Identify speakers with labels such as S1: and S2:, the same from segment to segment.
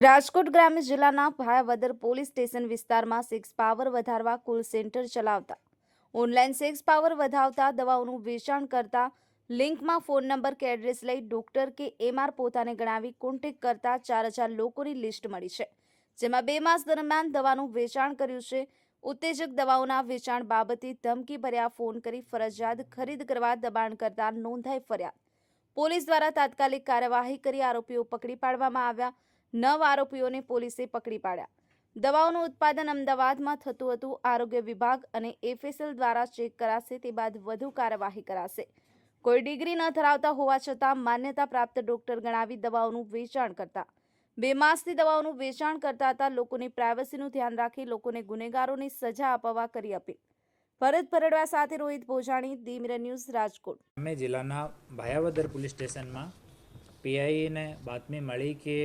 S1: રાજકોટ ગ્રામ્ય જિલ્લાના Bhayavadar police station વિસ્તારમાં સેક્સ પાવર વધારવા કોલ સેન્ટર ચલાવતા. ઓનલાઈન સેક્સ પાવર વધાવતા દવાઓનું વેચાણ કરતા લિંકમાં ફોન નંબર કે એડ્રેસ લઈ ડોક્ટર કે એમઆર પોતાને ગણાવી કોન્ટેક કરતા ચાર હજાર લોકોની લિસ્ટ મળી છે, જેમાં બે માસ દરમિયાન દવાનું વેચાણ કર્યું છે. ઉત્તેજક દવાઓના વેચાણ બાબતે ધમકી ભર્યા ફોન કરી ફરજિયાત ખરીદ કરવા દબાણ કરતા નોંધાઈ ફરિયાદ પોલીસ દ્વારા તાત્કાલિક કાર્યવાહી કરી આરોપીઓ પકડી પાડવામાં આવ્યા. નવ આરોપીઓને પોલીસે પકડી પાડ્યા. દવાઓનું ઉત્પાદન અમદાવાદમાં થતું હતું. આરોગ્ય વિભાગ અને એફએસએલ દ્વારા ચેક કરાશે તે બાદ વધુ કાર્યવાહી કરાશે. કોઈ ડિગ્રી ન ધરાવતા હોવા છતાં માન્યતા પ્રાપ્ત ડોક્ટર ગણાવી દવાઓનું વેચાણ કરતા. બે માસથી દવાઓનું વેચાણ કરતા હતા. લોકોની પ્રાઇવસીનું ધ્યાન રાખી લોકોને ગુનેગારોની સજા અપાવવા કરી અપીલ. ભરત ભરડવા સાથે રોહિત ભોજાણી દીમર ન્યૂઝ, રાજકોટ.
S2: અમે જિલ્લાના ભાયાવદર પોલીસ સ્ટેશનમાં પીઆઈને બાતમી મળી કે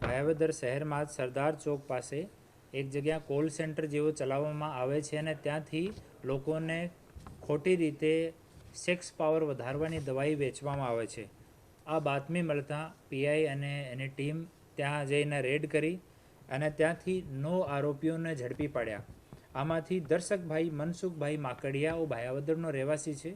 S2: ભાયાવદર શહેરમાં જ સરદાર ચોક પાસે એક જગ્યા કોલ સેન્ટર જેવો ચલાવવામાં આવે છે અને ત્યાંથી લોકોને ખોટી રીતે સેક્સ પાવર વધારવાની દવાઈ વેચવામાં આવે છે. આ બાતમી મળતા પીઆઈ અને એની ટીમ ત્યાં જઈને રેડ કરી અને ત્યાંથી નો આરોપીઓને ઝડપી પાડ્યા. આમાંથી દર્શકભાઈ મનસુખભાઈ માકડિયા, ઓ ભાયાવદરનો રહેવાસી છે.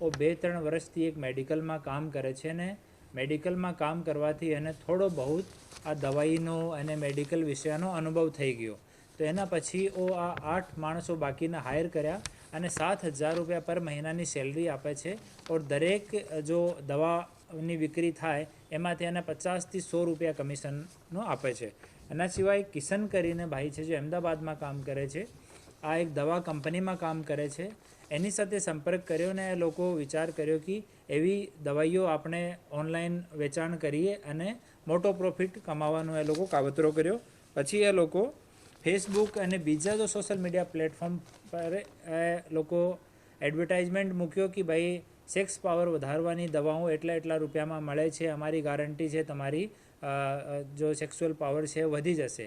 S2: ઓ બે ત્રણ વર્ષથી એક મેડિકલમાં કામ કરે છે ને મેડિકલમાં કામ કરવાથી એને થોડો બહુ આ દવાઈનો અને મેડિકલ વિષયનો અનુભવ થઈ ગયો. તો એના પછી ઓ આ આઠ માણસો બાકીના હાયર કર્યા અને સાત હજાર રૂપિયા પર મહિનાની સેલરી આપે છે. ઓર દરેક જો દવાની વિક્રી થાય, એમાંથી એને પચાસથી સો રૂપિયા કમિશનનો આપે છે. એના સિવાય કિશન કરીને ભાઈ છે, જે અમદાવાદમાં કામ કરે છે. આ એક દવા કંપનીમાં કામ કરે છે. એની સાથે સંપર્ક કર્યો ને લોકો વિચાર કર્યો કે એવી દવાઈઓ આપણે ઓનલાઈન વેચાણ કરીએ અને મોટો પ્રોફિટ કમાવાનો એ લોકો કાવતરો કર્યો. પછી એ લોકો ફેસબુક અને બીજા જો સોશિયલ મીડિયા પ્લેટફોર્મ પર એ લોકો એડવર્ટાઇઝમેન્ટ મૂક્યો કે ભાઈ સેક્સ પાવર વધારવાની દવાઓ એટલા એટલા રૂપિયામાં મળે છે, અમારી ગારંટી છે, તમારી જો સેક્સ્યુઅલ પાવર છે, વધી જશે.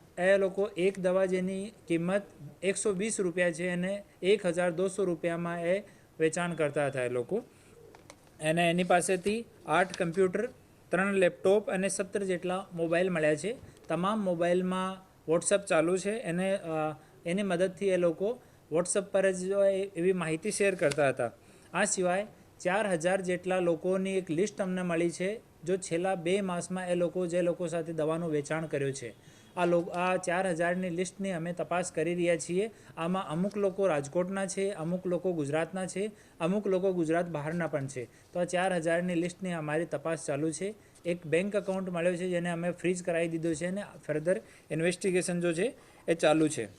S2: એ લોકો એક દવા જેની કિંમત એકસો વીસ રૂપિયા છે અને એક હજાર દોસો રૂપિયામાં એ વેચાણ કરતા હતા એ લોકો. અને એની પાસેથી આઠ કમ્પ્યુટર, ત્રણ લેપટોપ અને સત્તર જેટલા મોબાઈલ મળ્યા છે. તમામ મોબાઈલમાં વોટ્સઅપ ચાલુ છે. એને એની મદદથી એ લોકો વોટ્સઅપ પર જ એવી માહિતી શેર કરતા હતા. આ સિવાય ચાર હજાર જેટલા લોકોની એક લિસ્ટ અમને મળી છે, જો છેલ્લા બે માસમાં એ લોકો, જે લોકો સાથે દવાનું વેચાણ કર્યું છે. આ લોકો આ ચાર હજારની લિસ્ટની અમે તપાસ કરી રહ્યા છીએ. આમાં અમુક લોકો રાજકોટના છે, અમુક લોકો ગુજરાતના છે, અમુક લોકો ગુજરાત બહારના પણ છે. તો આ ચાર હજારની લિસ્ટની અમારી તપાસ ચાલુ છે. એક બેંક એકાઉન્ટ મળ્યો છે જેને અમે ફ્રીઝ કરાવી દીધું છે અને ફર્ધર ઇન્વેસ્ટિગેશન જો છે એ ચાલુ છે.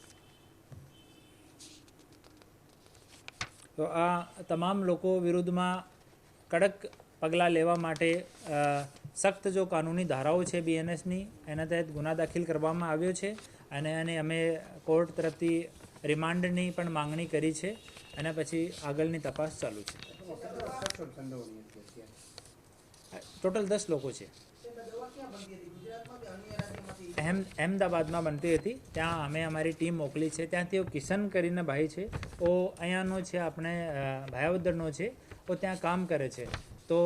S2: તો આ તમામ લોકો વિરુદ્ધમાં કડક પગલાં લેવા માટે સખ્ત જો કાનૂની ધારાઓ છે બીએનએસની એના તહેત ગુના દાખલ કરવામાં આવ્યો છે અને એને અમે કોર્ટ તરફથી રિમાન્ડની પણ માંગણી કરી છે અને પછી આગળની તપાસ ચાલુ છે. ટોટલ દસ લોકો છે. અહેમ, અહેમદાબાદમાં બનતી હતી. ત્યાં અમે અમારી ટીમ મોકલી છે. ત્યાંથી કિશન કરીને ભાઈ છે. ઓ અહીંયાનો છે, આપણે ભાયાવદરનો છે. ઓ ત્યાં કામ કરે છે. તો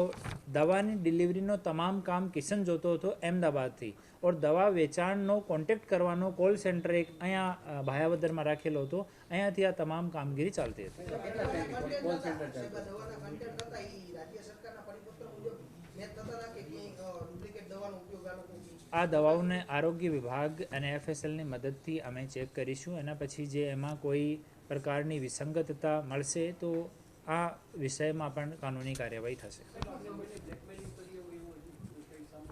S2: દવાની ડિલિવરીનો તમામ કામ કિશન જોતો હતો અમદાવાદથી ઓર દવા વેચાણનો કોન્ટેક્ટ કરવાનો કોલ સેન્ટર એક અહીંયા ભાયાવદરમાં રાખેલો હતો. અહીંયાથી આ તમામ કામગીરી ચાલતી હતી. આ દવાઓને આરોગ્ય વિભાગ અને એફએસએલની મદદથી અમે ચેક કરીશું. એના પછી જે એમાં કોઈ પ્રકારની વિસંગતતા મળશે તો આ વિષયમાં પણ કાનૂની કાર્યવાહી થશે.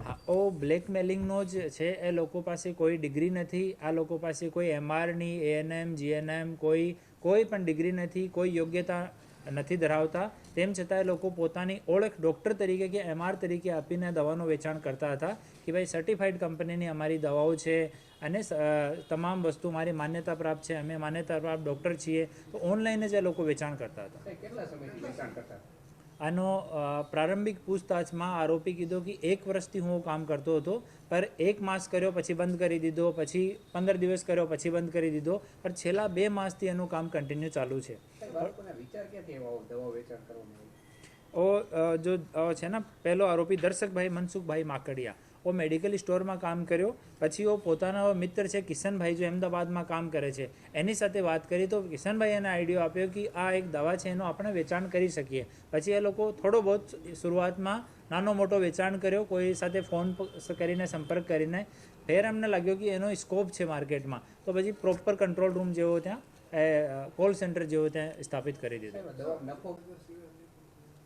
S2: હા, ઓ બ્લેકમેલિંગનો જ છે. એ લોકો પાસે કોઈ ડિગ્રી નથી. આ લોકો પાસે કોઈ એમઆરની, એએનએમ, જીએનએમ કોઈ કોઈ પણ ડિગ્રી નથી. કોઈ યોગ્યતા નથી ધરાવતા. તેમ છતાં એ લોકો પોતાની ઓળખ ડૉક્ટર તરીકે કે એમઆર તરીકે આપીને દવાનું વેચાણ કરતા હતા કે ભાઈ સર્ટિફાઈડ કંપનીની અમારી દવાઓ છે અને તમામ વસ્તુ મારી માન્યતા પ્રાપ્ત છે, અમે માન્યતા પ્રાપ્ત ડૉક્ટર છીએ. તો ઓનલાઈન જ એ લોકો વેચાણ કરતા હતા.
S3: કેટલા સમયથી વેચાણ કરતા
S2: આનો પ્રારંભિક પૂછતાછમાં આરોપી કીધો કે એક વર્ષથી હું કામ કરતો હતો પર એક માસ કર્યો પછી બંધ કરી દીધો પછી પંદર દિવસ કર્યો પછી બંધ કરી દીધો પણ છેલ્લા બે માસથી એનું કામ કન્ટિન્યુ ચાલુ છે? ઓ જો છે ને પહેલો આરોપી દર્શકભાઈ મનસુખભાઈ માકડિયા. ઓ મેડિકલ સ્ટોરમાં કામ કર્યો. પછી ઓ પોતાના મિત્ર છે કિશનભાઈ જો અમદાવાદમાં કામ કરે છે. એની સાથે વાત કરી તો કિશનભાઈ એને આઈડિયો આપ્યો કે આ એક દવા છે એનું આપણે વેચાણ કરી શકીએ. પછી એ લોકો થોડો બહુ શરૂઆતમાં નાનો મોટો વેચાણ કર્યો. કોઈ સાથે ફોન કરીને સંપર્ક કરીને. ફેર એમને લાગ્યો કે એનો સ્કોપ છે માર્કેટમાં. તો પછી પ્રોપર કંટ્રોલ રૂમ જેવો ત્યાં કોલ સેન્ટર જેવો ત્યાં સ્થાપિત કરી દીધો.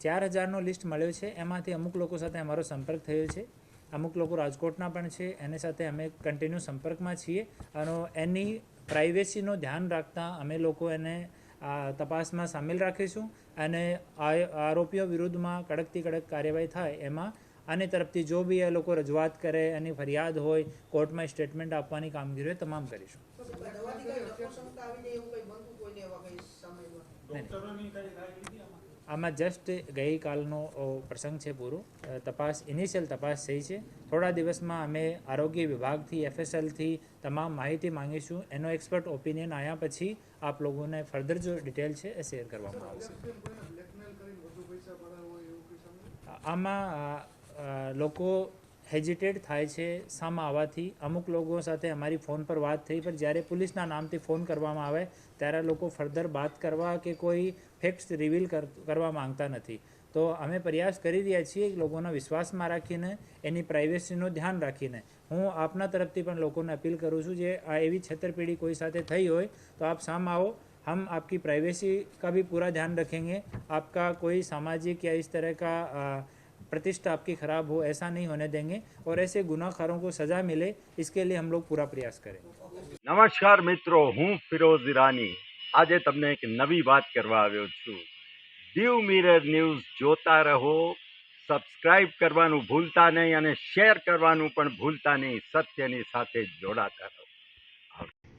S2: ચાર હજારનો લિસ્ટ મળ્યો છે. એમાંથી અમુક લોકો સાથે અમારો સંપર્ક થયો છે. અમુક લોકો રાજકોટના પણ છે એની સાથે અમે કન્ટિન્યુ સંપર્કમાં છીએ અને એની પ્રાઇવેસીનું ધ્યાન રાખતા અમે લોકો એને આ તપાસમાં સામેલ રાખીશું અને આ- આરોપીઓ વિરુદ્ધમાં કડકથી કડક કાર્યવાહી થાય એમાં આની તરફથી જો બી એ લોકો રજૂઆત કરે એની ફરિયાદ હોય કોર્ટમાં સ્ટેટમેન્ટ આપવાની કામગીરી હોય તમામ કરીશું. આમાં જસ્ટ ગઈકાલનો પ્રસંગ છે પૂરો. તપાસ ઇનિશિયલ તપાસ થઈ છે. થોડા દિવસમાં અમે આરોગ્ય વિભાગથી એફએસએલથી તમામ માહિતી માંગીશું. એનો એક્સપર્ટ ઓપિનિયન આવ્યા પછી આપ લોકોને ફર્ધર જો ડિટેલ છે એ શેર કરવામાં આવશે. આમાં લોકો હેજિટેટ થાય છે સામે આવવાથી અમુક લોકો સાથે અમારી ફોન પર વાત થઈ પણ જ્યારે પોલીસના નામથી ફોન કરવામાં આવે ત્યારે લોકો ફર્ધર વાત કરવા કે કોઈ ફેક્ટ્સ રિવીલ કરવા માંગતા નથી તો અમે પ્રયાસ કરી રહ્યા છીએ લોકોના વિશ્વાસમાં રાખીને એની પ્રાઇવેસીનું ધ્યાન રાખીને હું આપના તરફથી પણ લોકોને અપીલ કરું છું જે આ એવી છેતરપિંડી કોઈ સાથે થઈ હોય તો આપ સામે આવો हम आपकी प्राइवेसी का भी पूरा ध्यान रखेंगे आपका कोई सामाजिक या इस तरह का अ, प्रतिष्ठा आपकी खराब हो ऐसा नहीं होने देंगे और ऐसे गुनाहगारों को सज़ा मिले इसके लिए हम लोग पूरा प्रयास करें
S4: નમસ્કાર મિત્રો હું ફિરોઝ ઈરાની આજે તમને એક નવી વાત કરવા આવ્યો છું દીવ મિરર ન્યૂઝ જોતા રહો સબસ્ક્રાઇબ કરવાનું ભૂલતા નહીં અને શેર કરવાનું પણ ભૂલતા નહીં સત્યની સાથે જોડાતા રહો